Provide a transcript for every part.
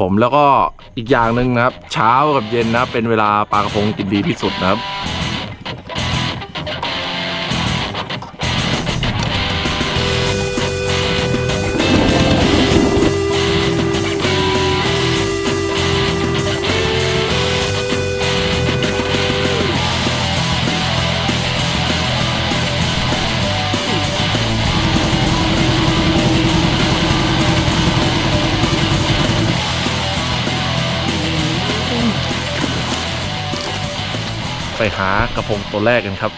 ผมแล้วก็อีกอย่างหนึ่งนะครับ เช้ากับเย็นนะเป็นเวลาปลากระพงกินดีที่สุดนะครับ หากระพงตัวแรกกันครับ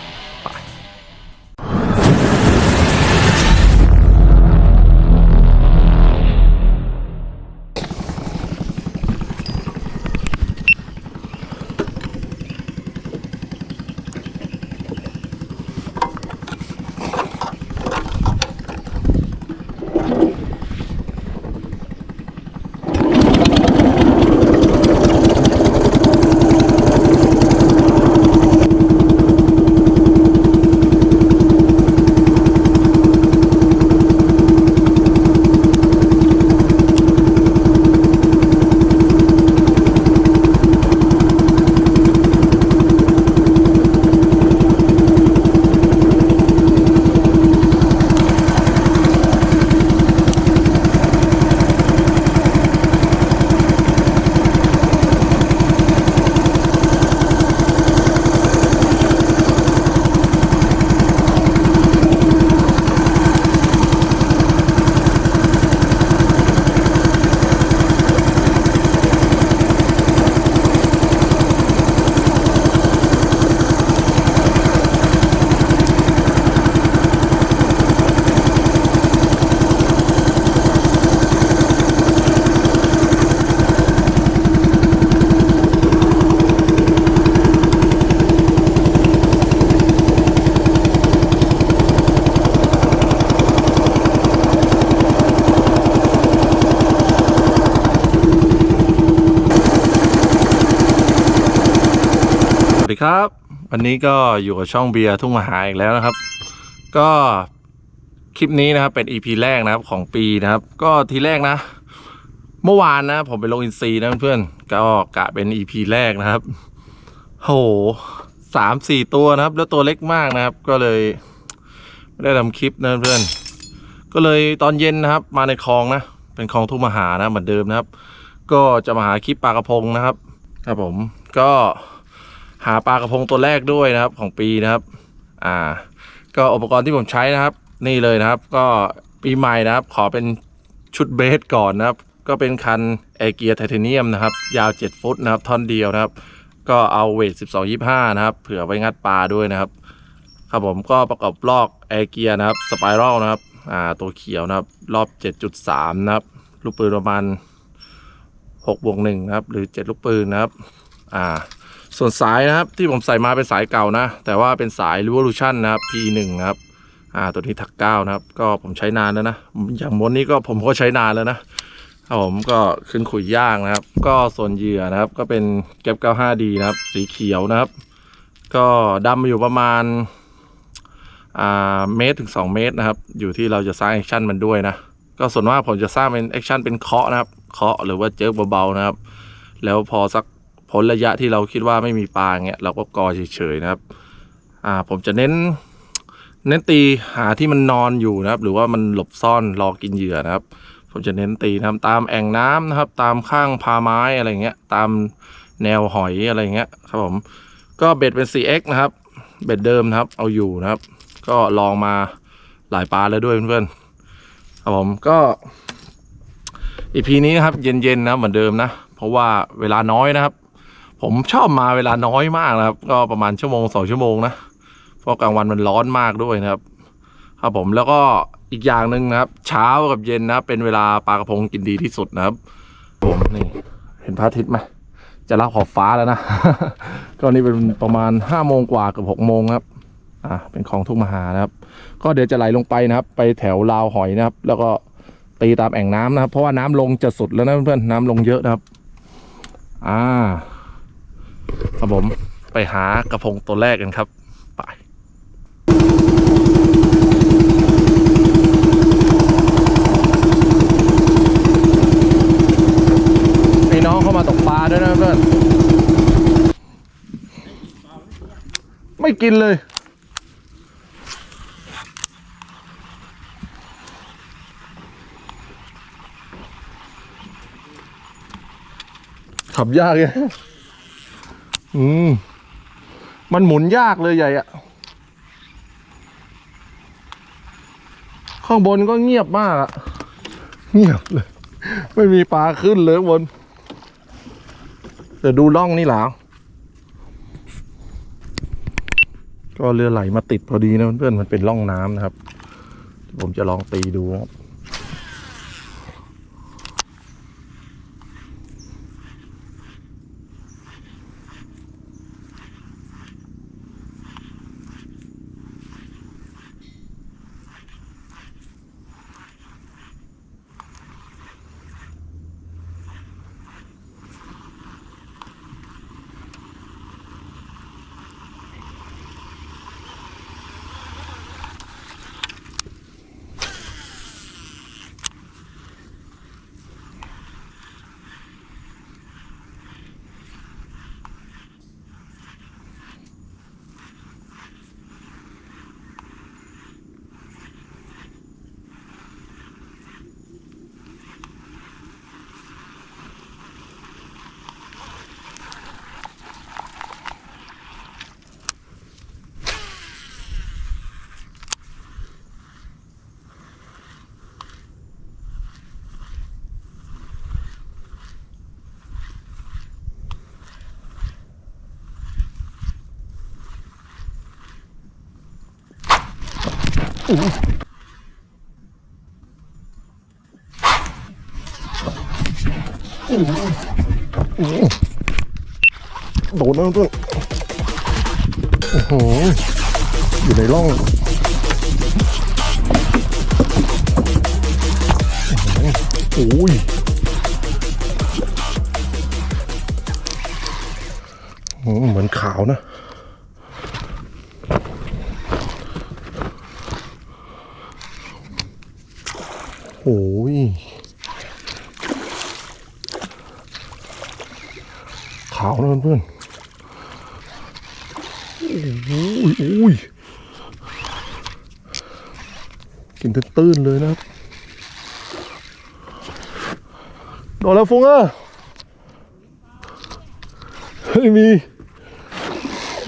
วันนี้ก็อยู่กับช่องเบียร์ทุ่งมหาอีกแล้วนะครับ ก็คลิปนี้นะครับเป็น EP แรกนะครับของปีนะครับ ก็ทีแรกนะ เมื่อวานนะ ผมไปลงอินซีนะเพื่อนก็กะเป็น EP แรกนะครับโหสามสี่ตัวนะครับ แล้วตัวเล็กมากนะครับ ก็เลยไม่ได้ทำคลิปนะเพื่อน ก็เลยตอนเย็นนะครับ มาในคลองนะ เป็นคลองทุ่งมหานะเหมือนเดิมนะครับ ก็จะมาหาคลิปปลากระพงนะครับครับผมก็ หาปลากระพงตัวแรกด้วยนะครับของปีนะครับ อ่า ก็อุปกรณ์ที่ผมใช้นะครับ นี่เลยนะครับ ก็ปีใหม่นะครับ ขอเป็นชุดเบสก่อนนะครับ ก็เป็นคันแอร์เกียร์ไทเทเนียมนะครับ ยาว 7 ฟุตนะครับท่อนเดียวนะครับ ก็เอาเวท 12 25 นะครับ เผื่อไว้งัดปลาด้วยนะครับ ครับผมก็ประกอบลอกแอร์เกียร์นะครับสไปรัลนะครับ อ่าตัวเขียวนะครับ รอบ 7.3 นะครับ ลูกปืนประมาณ6บวกหนึ่งนะครับ หรือ 7 ลูกปืนนะครับ อ่า ส่วนสายนะครับที่ผมใส่มาเป็นสายเก่านะ แต่ว่าเป็นสาย Revolution นะครับ P1 นะครับอ่าตัวนี้ทักเก้านะครับ ก็ผมใช้นานแล้วนะ อย่างม้วนนี้ก็ผมก็ใช้นานแล้วนะครับผมก็ขึ้นขุยย่างนะครับ ก็ส่วนเหยื่อนะครับ ก็เป็นแก๊ป 95D นะครับ สีเขียวนะครับ ก็ดำมาอยู่ประมาณอ่าเมตรถึง 2 เมตรนะครับ อยู่ที่เราจะสร้างแอคชั่นมันด้วยนะก็ส่วนมากผมจะสร้างเป็นแอคชั่นเป็นเคาะนะครับ เคาะหรือว่าเจิกเบาๆนะครับ แล้วพอสัก พ้นระยะที่เราคิดว่าไม่มีปลาเงี้ยเราก็กอเฉยๆนะครับ อ่าผมจะเน้น เน้นตีหาที่มันนอนอยู่นะครับ หรือว่ามันหลบซ่อนรอกินเหยื่อนะครับ ผมจะเน้นตีนะครับตามแอ่งน้ำนะครับ ตามข้างพาไม้อะไรเงี้ย ตามแนวหอยอะไรเงี้ยครับผม ก็เบ็ดเป็น 4x นะครับ เบ็ดเดิมนะครับ เอาอยู่นะครับ ก็ลองมาหลายปลาแล้วด้วยเพื่อนๆครับผมก็อีพีนี้นะครับเย็นๆนะเหมือนเดิมนะ เพราะว่าเวลาน้อยนะครับ ผมชอบมาเวลาน้อยมากนะครับ ก็ประมาณชั่วโมงสองชั่วโมงนะเพราะกลางวันมันร้อนมากด้วยนะครับ ครับผมแล้วก็อีกอย่างหนึ่งนะครับ เช้ากับเย็นนะครับ เป็นเวลาปลากระพงกินดีที่สุดนะครับ ผมนี่เห็นพระอาทิตย์ไหมจะรับขอบฟ้าแล้วนะ ก็นี่เป็นประมาณห้าโมงกว่ากับหกโมงครับอ่าเป็นของทุ่งมหานะครับ ก็เดี๋ยวจะไหลลงไปนะครับ ไปแถวราวหอยนะครับ แล้วก็ตีตามแอ่งน้ำนะครับ เพราะว่าน้ำลงจะสุดแล้วนะเพื่อนๆน้ำลงเยอะนะครับ อ่า ครับผมไปหากระพงตัวแรกกันครับ ไปคด้วยนะเพื่อนไม่กินเลยขับยากไง อืม มันหมุนยากเลยใหญ่อะข้างบนก็เงียบมากอะเงียบเลย ไม่มีปลาขึ้นเลยข้างบนแต่ดูร่องนี่หลาวก็เรือไหลมาติดพอดีนะเพื่อนๆมันเป็นร่องน้ำนะครับ ผมจะลองตีดูนะครับ โดนนะเพื่อนโอ้โห อยู่ในร่องโอ้ยเหมือนขาวนะ โอ้ยขาวนะเพื่อนโอ้ยโอ้ยกินตื้นๆเลยนะครับโดนแล้วฟุงอะไม่มี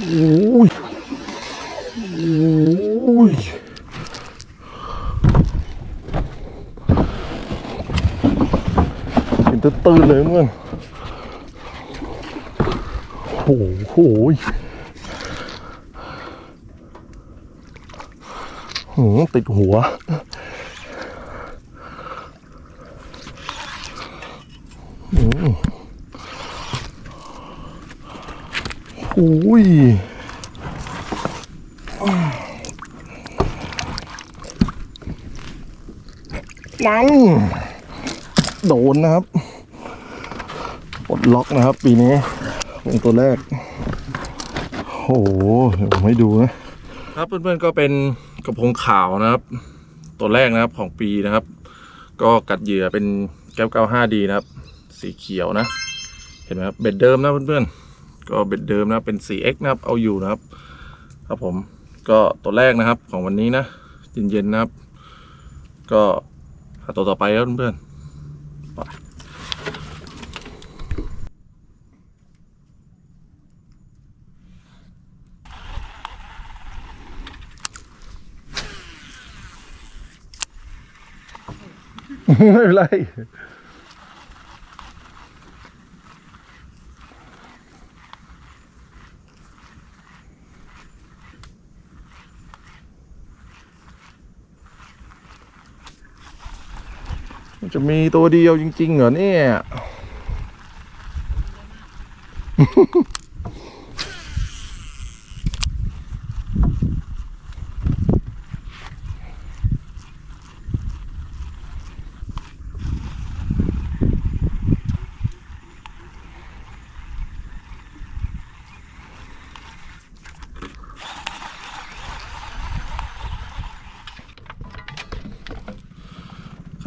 โอ้ยโอ้ย กิน ตื้นๆเลยเพื่อนโอ้โหหืมติดหัวอืมโอ้ยมันโดนนะครับ ปลดล็อกนะครับปีนี้เป็นตัวแรก โอ้โหเดี๋ยวผมให้ดูนะ ครับเพื่อนๆก็เป็นกระพงขาวนะครับ ตัวแรกนะครับของปีนะครับ ก็กัดเหยื่อเป็นแก้ว 95D นะครับ สีเขียวนะ เห็นไหมครับเบ็ดเดิมนะเพื่อนๆก็เบ็ดเดิมนะเป็น 4x นะครับ เอาอยู่นะครับ ครับผมก็ตัวแรกนะครับของวันนี้นะเย็นๆนะครับ ก็ตัวต่อไปครับเพื่อนๆไป ไม่เป็นไรมันจะมีตัวเดียวจริงๆเหรอเนี่ย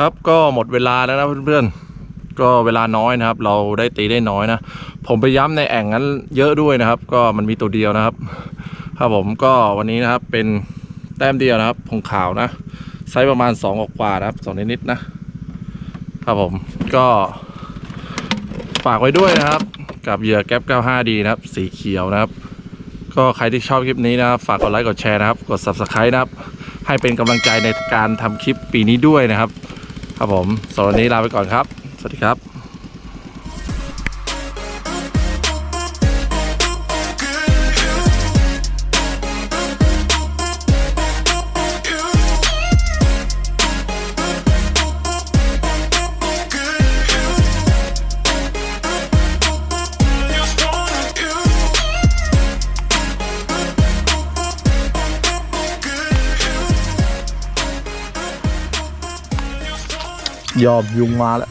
ครับก็หมดเวลาแล้วนะเพื่อนก็เวลาน้อยนะครับ เราได้ตีได้น้อยนะ ผมไปย้ำในแอ่งนั้นเยอะด้วยนะครับ ก็มันมีตัวเดียวนะครับ ครับผมก็วันนี้นะครับเป็นแต้มเดียวนะครับผงขาวนะไซส์ประมาณ2กว่านะครับสองนิดๆนะครับผมก็ฝากไว้ด้วยนะครับ กับเหยื่อแก๊ป 95D นะครับ สีเขียวนะครับ ก็ใครที่ชอบคลิปนี้นะครับ ฝากกดไลค์กดแชร์นะครับ กด Subscribe นะครับ ให้เป็นกำลังใจในการทำคลิปปีนี้ด้วยนะครับ ครับผมสำหรับวันนี้ลาไปก่อนครับ สวัสดีครับ ยอมยุงมาแล้ว